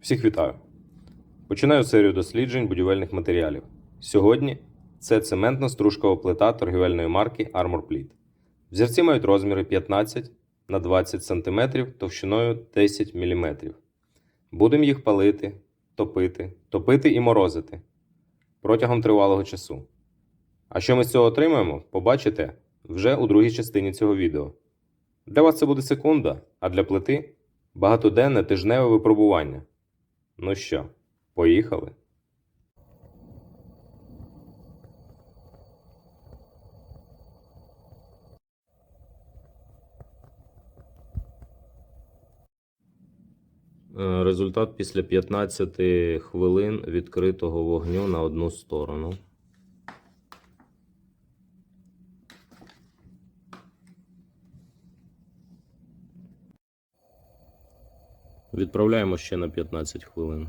Всіх вітаю! Починаю серію досліджень будівельних матеріалів. Сьогодні це цементна стружкова плита торгівельної марки Armor Plate. Взірці мають розміри 15 на 20 см товщиною 10 мм. Будемо їх палити, топити, топити і морозити протягом тривалого часу. А що ми з цього отримаємо, побачите вже у другій частині цього відео. Для вас це буде секунда, а для плити багатоденне тижневе випробування. Ну що, поїхали? Е, Результат після 15 хвилин відкритого вогню на одну сторону. Відправляємо ще на 15 хвилин.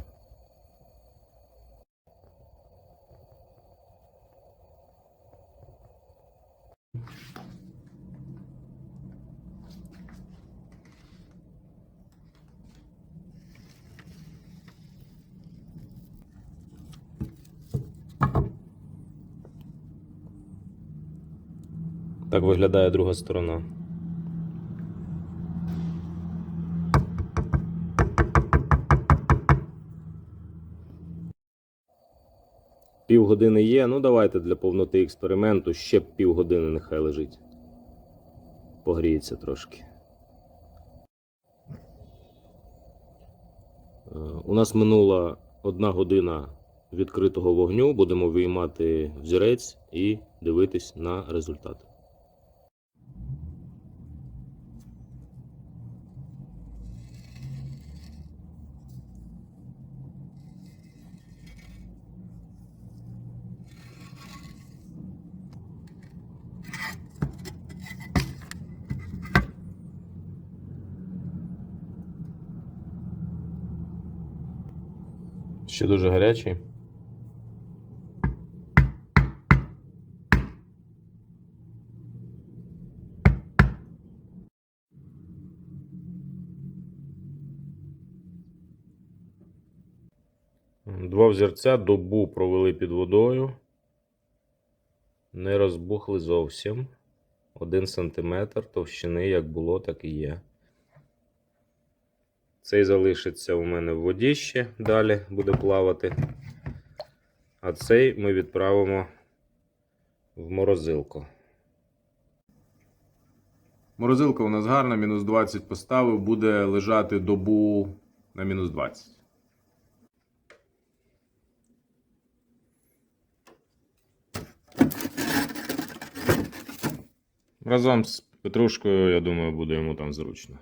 Так виглядає друга сторона. Півгодини є. Ну, давайте для повноти експерименту ще півгодини нехай лежить. Погріється трошки. Е, У нас минула одна година відкритого вогню. Будемо виймати взірець і дивитись на результат. Ще дуже гарячий. Два взірця добу провели під водою. Не розбухли зовсім. Один сантиметр товщини як було, так і є. Цей залишиться у мене в воді ще далі буде плавати. А цей ми відправимо в морозилку. Морозилка у нас гарна, мінус 20 поставив, буде лежати добу на мінус 20. Разом з Петрушкою, я думаю, буде йому там зручно.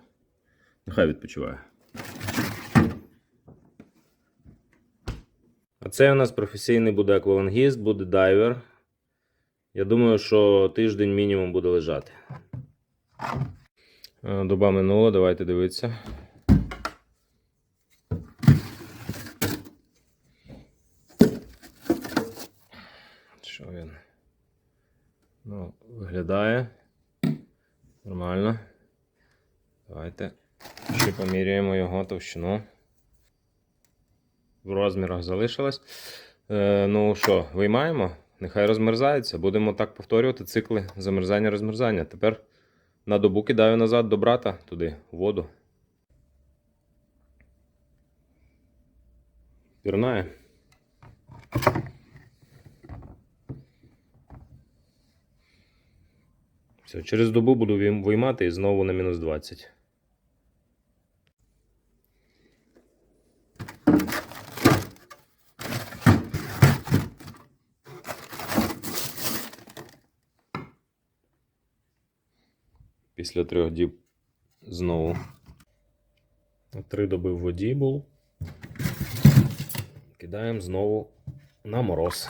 Нехай відпочиває. Це у нас професійний буде аквалангіст, буде дайвер. Я думаю, що тиждень мінімум буде лежати. Е, Доба минула, давайте дивитися. Що він? Ну, виглядає. Нормально. Давайте ще поміряємо його товщину. В розмірах залишилось. Е, ну що, виймаємо? Нехай розмерзається. Будемо так повторювати цикли замерзання-розмерзання. Тепер на добу кидаю назад до брата туди, воду. Пірнає. Все, через добу буду виймати і знову на мінус 20. Після трьох діб знову. Три доби в воді був. Кидаємо знову на мороз.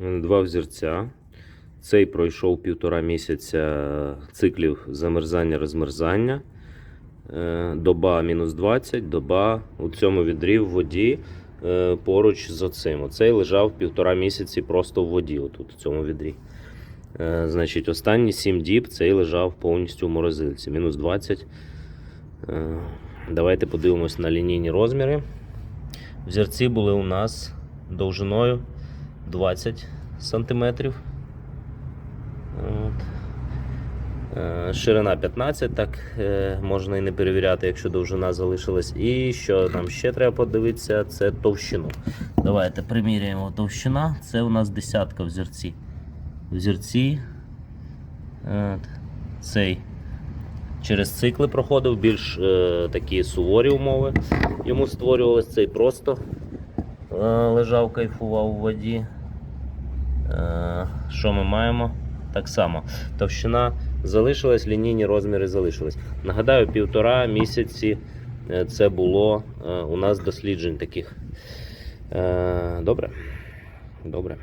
Два взірця. Цей пройшов півтора місяця циклів замерзання-розмерзання. Е, Доба мінус 20, доба у цьому відрі в воді е, поруч з оцим. Оцей лежав півтора місяці просто в воді, отут, в цьому відрі. Е, Значить, останні 7 діб цей лежав повністю в морозильці. Мінус 20. Е, Давайте подивимось на лінійні розміри. Взірці були у нас довжиною 20 см. От. Е, Ширина 15, так е, можна і не перевіряти, якщо довжина залишилась. І що нам ще треба подивитися, це товщину. Давайте приміряємо товщина. Це у нас десятка взірці. Взірці. От. Цей через цикли проходив, більш е, такі суворі умови. Йому створювалось цей просто е, лежав, кайфував у воді. Е, що ми маємо? Так само. Товщина залишилась, лінійні розміри залишились. Нагадаю, півтора місяці е, це було е, у нас досліджень таких. Добре. Добре.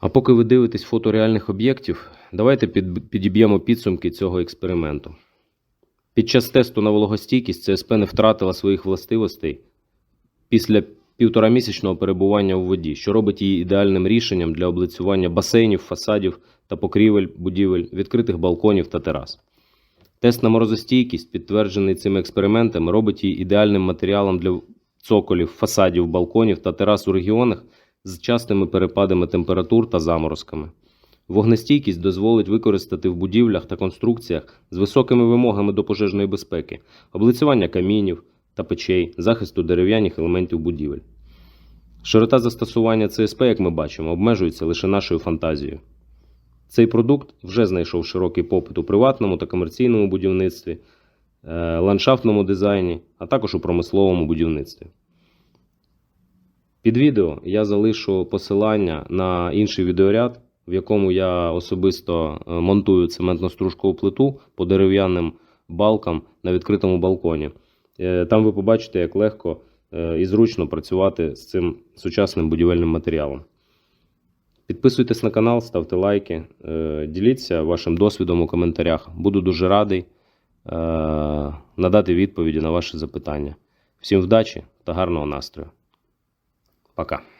А поки ви дивитесь фото реальних об'єктів, давайте підіб'ємо підсумки цього експерименту. Під час тесту на вологостійкість ЦСП не втратила своїх властивостей після півторамісячного перебування у воді, що робить її ідеальним рішенням для облицювання басейнів, фасадів та покрівель будівель, відкритих балконів та терас. Тест на морозостійкість, підтверджений цими експериментами, робить її ідеальним матеріалом для цоколів, фасадів, балконів та терас у регіонах з частими перепадами температур та заморозками. Вогнестійкість дозволить використати в будівлях та конструкціях з високими вимогами до пожежної безпеки, облицювання камінів та печей, захисту дерев'яних елементів будівель. Широта застосування ЦСП, як ми бачимо, обмежується лише нашою фантазією. Цей продукт вже знайшов широкий попит у приватному та комерційному будівництві, е, ландшафтному дизайні, а також у промисловому будівництві. Під відео я залишу посилання на інший відеоряд, в якому я особисто е, монтую цементно-стружкову плиту по дерев'яним балкам на відкритому балконі. Е, Там ви побачите, як легко е, і зручно працювати з цим сучасним будівельним матеріалом. Підписуйтесь на канал, ставте лайки, е, діліться вашим досвідом у коментарях. Буду дуже радий надати відповіді на ваші запитання. Всім вдачі та гарного настрою! Пока.